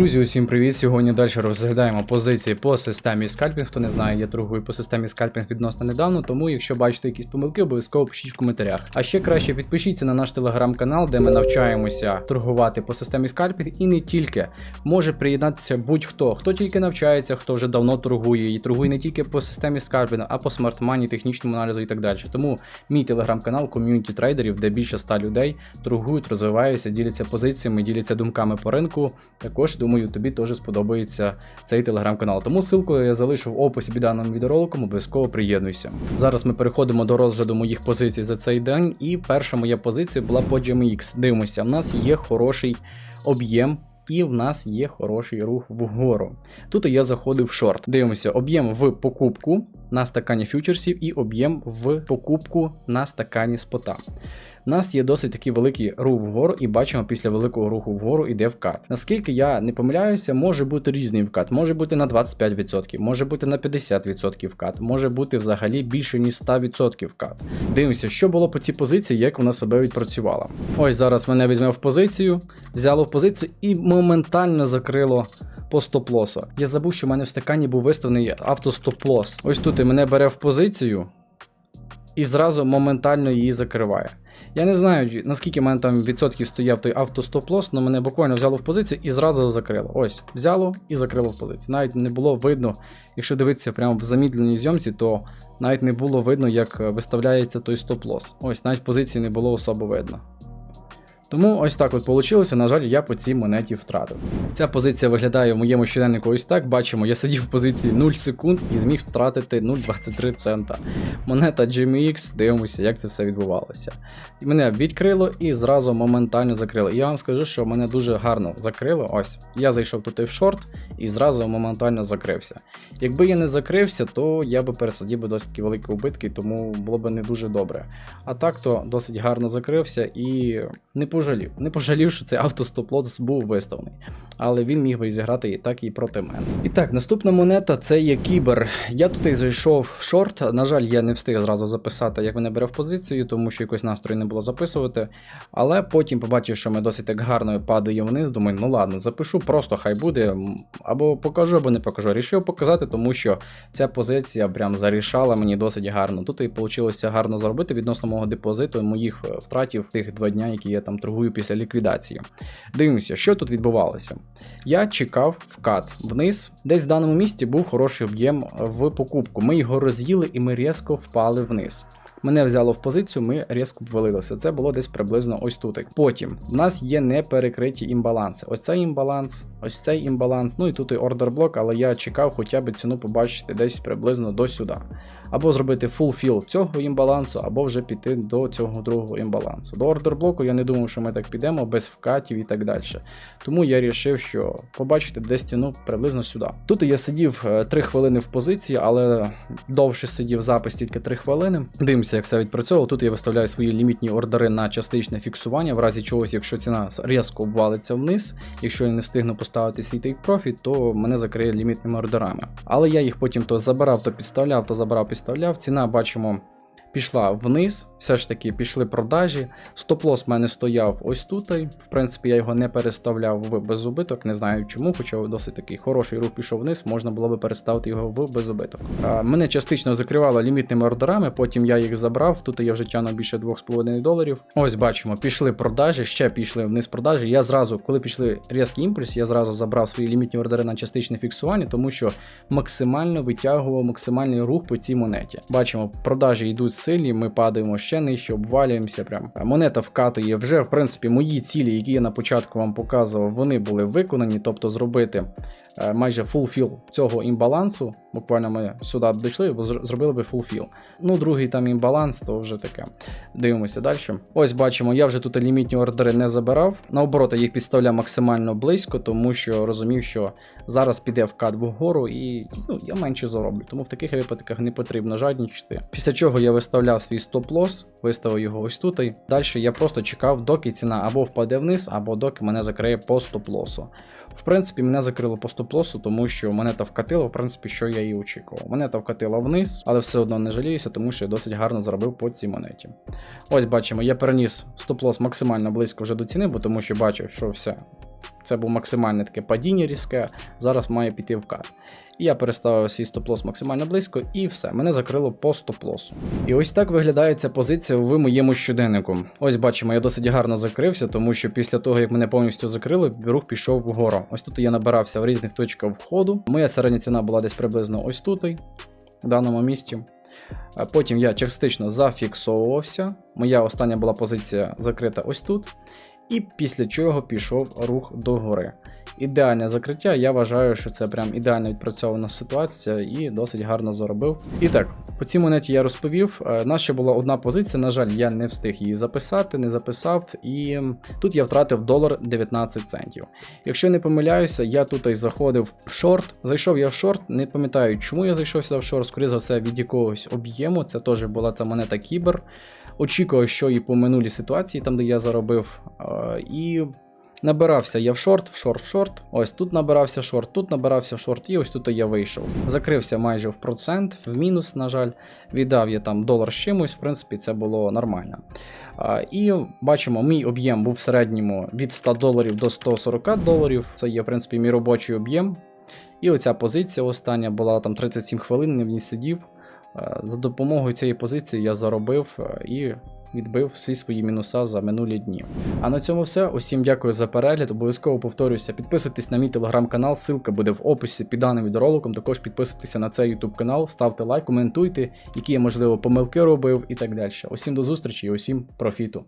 Друзі, усім привіт! Сьогодні далі розглядаємо позиції по системі скальпінг. Хто не знає, я торгую по системі скальпінг відносно недавно, тому якщо бачите якісь помилки, обов'язково пишіть в коментарях. А ще краще підпишіться на наш телеграм-канал, де ми навчаємося торгувати по системі скальпінг і не тільки. Може приєднатися будь-хто, хто тільки навчається, хто вже давно торгує і торгує не тільки по системі скальпінг, а по смартмані, технічному аналізу і так далі. Тому мій телеграм-канал ком'юніті трейдерів, де більше 100 людей торгують, розвиваються, діляться позиціями, діляться думками по ринку. Також думаю, тобі теж сподобається цей телеграм-канал. Тому ссылку я залишу в описі під даним відеороликом, обов'язково приєднуйся. Зараз ми переходимо до розгляду моїх позицій за цей день. І перша моя позиція була по GMX. Дивимося, в нас є хороший об'єм. І в нас є хороший рух вгору. Тут я заходив в шорт. Дивимося, об'єм в покупку на стакані фьючерсів і об'єм в покупку на стакані спота. У нас є досить такий великий рух вгору, і бачимо, після великого руху вгору йде вкат. Наскільки я не помиляюся, може бути різний вкат, може бути на 25%, може бути на 50% вкат, може бути взагалі більше ніж 100% вкат. Дивимося, що було по цій позиції, як вона себе відпрацювала. Ось зараз мене візьме в позицію, взяло в позицію і моментально закрило. По стоп-лосу. Я забув, що в мене в стакані був виставлений автостоп-лос. Ось тут і мене бере в позицію і зразу моментально її закриває. Я не знаю, наскільки в мене там відсотків стояв той автостоп-лос, але мене буквально взяло в позицію і зразу закрило. Ось, взяло і закрило в позицію. Навіть не було видно, якщо дивитися прямо в замідленій зйомці, то навіть не було видно, як виставляється той стоп-лос. Ось, навіть позиції не було особо видно. Тому ось так от вийшло. На жаль, я по цій монеті втратив. Ця позиція виглядає в моєму щоденнику ось так. Бачимо, я сидів в позиції 0 секунд і зміг втратити 0,23 цента. Монета GMX, дивимося, як це все відбувалося. І мене відкрило і зразу моментально закрило. І я вам скажу, що мене дуже гарно закрило. Ось. Я зайшов тут в шорт і зразу моментально закрився. Якби я не закрився, то я би пересадів би досить великі убитки, тому було б не дуже добре. А так то досить гарно закрився і не пожалів. Не пожалів, що цей автостоп-лот був виставлений. Але він міг би зіграти і так, і проти мене. І так, наступна монета це є кібер. Я тут і зайшов в шорт. На жаль, я не встиг зразу записати, як мене бере в позицію, тому що якось настрою не було записувати. Але потім побачив, що ми досить так гарно падаємо вниз. Думаю, ну ладно, запишу, просто хай буде. Або покажу, або не покажу. Рішив показати, тому що ця позиція прям зарішала мені досить гарно. Тут і вийшло гарно заробити відносно мого депозиту, моїх е, втратів тих два дня, які я там торгую після ліквідації. Дивимося, що тут відбувалося. Я чекав вкат вниз. Десь в даному місці був хороший об'єм в покупку. Ми його роз'їли і ми різко впали вниз. Мене взяло в позицію, ми різко обвалилися. Це було десь приблизно ось тут. Потім в нас є неперекриті імбаланси. Ось цей імбаланс, ось цей імбаланс. Ну і тут і ордер блок, але я чекав хоча б ціну побачити десь приблизно до сюди. Або зробити full fill цього імбалансу, або вже піти до цього другого імбалансу. До ордер блоку я не думав, що ми так підемо без вкатів і так далі. Тому я вирішив, що побачити десь ціну приблизно сюди. Тут я сидів 3 хвилини в позиції, але довше сидів запис тільки 3 хвилини. Дивимося, як все відпрацьовувало. Тут я виставляю свої лімітні ордери на частичне фіксування, в разі чогось, якщо ціна різко обвалиться вниз, якщо я не встигну поставити свій тейк профіт, то мене закриє лімітними ордерами. Але я їх потім то забирав, то підставляв, то забирав, підставляв. Ціна бачимо. Пішла вниз, все ж таки пішли продажі. Стоп-лос в мене стояв ось тут. В принципі, я його не переставляв в безубиток, не знаю чому, хоча досить такий хороший рух пішов вниз, можна було би переставити його в безубиток. А, мене частично закривало лімітними ордерами, потім я їх забрав. Тут я вже тягну більше 2,5 доларів. Ось бачимо, пішли продажі, ще пішли вниз продажі. Я зразу, коли пішли різкий імпульс, я зразу забрав свої лімітні ордери на частичне фіксування, тому що максимально витягував максимальний рух по цій монеті. Бачимо, продажі йдуть сильні, ми падаємо ще нижче, обвалюємося. Прям монета вкатує вже. В принципі, мої цілі, які я на початку вам показував, вони були виконані, тобто зробити майже майже фулфіл цього імбалансу. Буквально ми сюди дійшли, бо зробили би фулфіл. Ну, другий там імбаланс, то вже таке. Дивимося далі. Ось бачимо, я вже тут лімітні ордери не забирав. Наоборот, я їх підставляв максимально близько, тому що розумів, що зараз піде вкат вгору і ну, я менше зароблю. Тому в таких випадках не потрібно жаднічити. Після чого я виставляв свій стоп-лос, виставив його ось тут. І далі я просто чекав, доки ціна або впаде вниз, або доки мене закриє по стоп-лосу. В принципі, мене закрило по стоп-лосу, тому що монета вкатила, в принципі, що я і очікував. Монета вкатила вниз, але все одно не жаліюся, тому що я досить гарно заробив по цій монеті. Ось бачимо, я переніс стоп-лос максимально близько вже до ціни, бо тому що бачив, що все. Це був максимальне таке падіння різке, зараз має піти в кат. І я переставив свій стоп-лос максимально близько, і все, мене закрило по стоп-лосу. І ось так виглядає ця позиція в моєму щоденнику. Ось бачимо, я досить гарно закрився, тому що після того, як мене повністю закрили, рух пішов вгору. Ось тут я набирався в різних точках входу. Моя середня ціна була десь приблизно ось тут, в даному місці. Потім я частично зафіксовувався. Моя остання була позиція закрита ось тут. І після чого пішов рух догори. Ідеальне закриття, я вважаю, що це прям ідеально відпрацьована ситуація і досить гарно заробив. І так, по цій монеті я розповів. Е, нас ще була одна позиція, на жаль, я не встиг її записати, не записав, і тут я втратив долар 19 центів. Якщо не помиляюся, я тут і заходив в шорт. Зайшов я в шорт, не пам'ятаю, чому я зайшов сюди в шорт, скоріше за все, від якогось об'єму. Це теж була та монета Кібер. Очікував, що і по минулій ситуації, там де я заробив. І набирався я в шорт, в шорт, в шорт. Ось тут набирався шорт, тут набирався шорт, і ось тут я вийшов. Закрився майже в процент, в мінус, на жаль. Віддав я там долар з чимось, в принципі, це було нормально. І бачимо, мій об'єм був в середньому від 100 доларів до 140 доларів. Це є, в принципі, мій робочий об'єм. І оця позиція остання була там 37 хвилин, не в ній сидів. За допомогою цієї позиції я заробив і відбив всі свої мінуса за минулі дні. А на цьому все. Усім дякую за перегляд. Обов'язково повторюся, підписуйтесь на мій телеграм-канал, ссылка буде в описі під даним відеороликом. Також підписуйтеся на цей YouTube канал, ставте лайк, коментуйте, які я можливо помилки робив і так далі. Усім до зустрічі і усім профіту.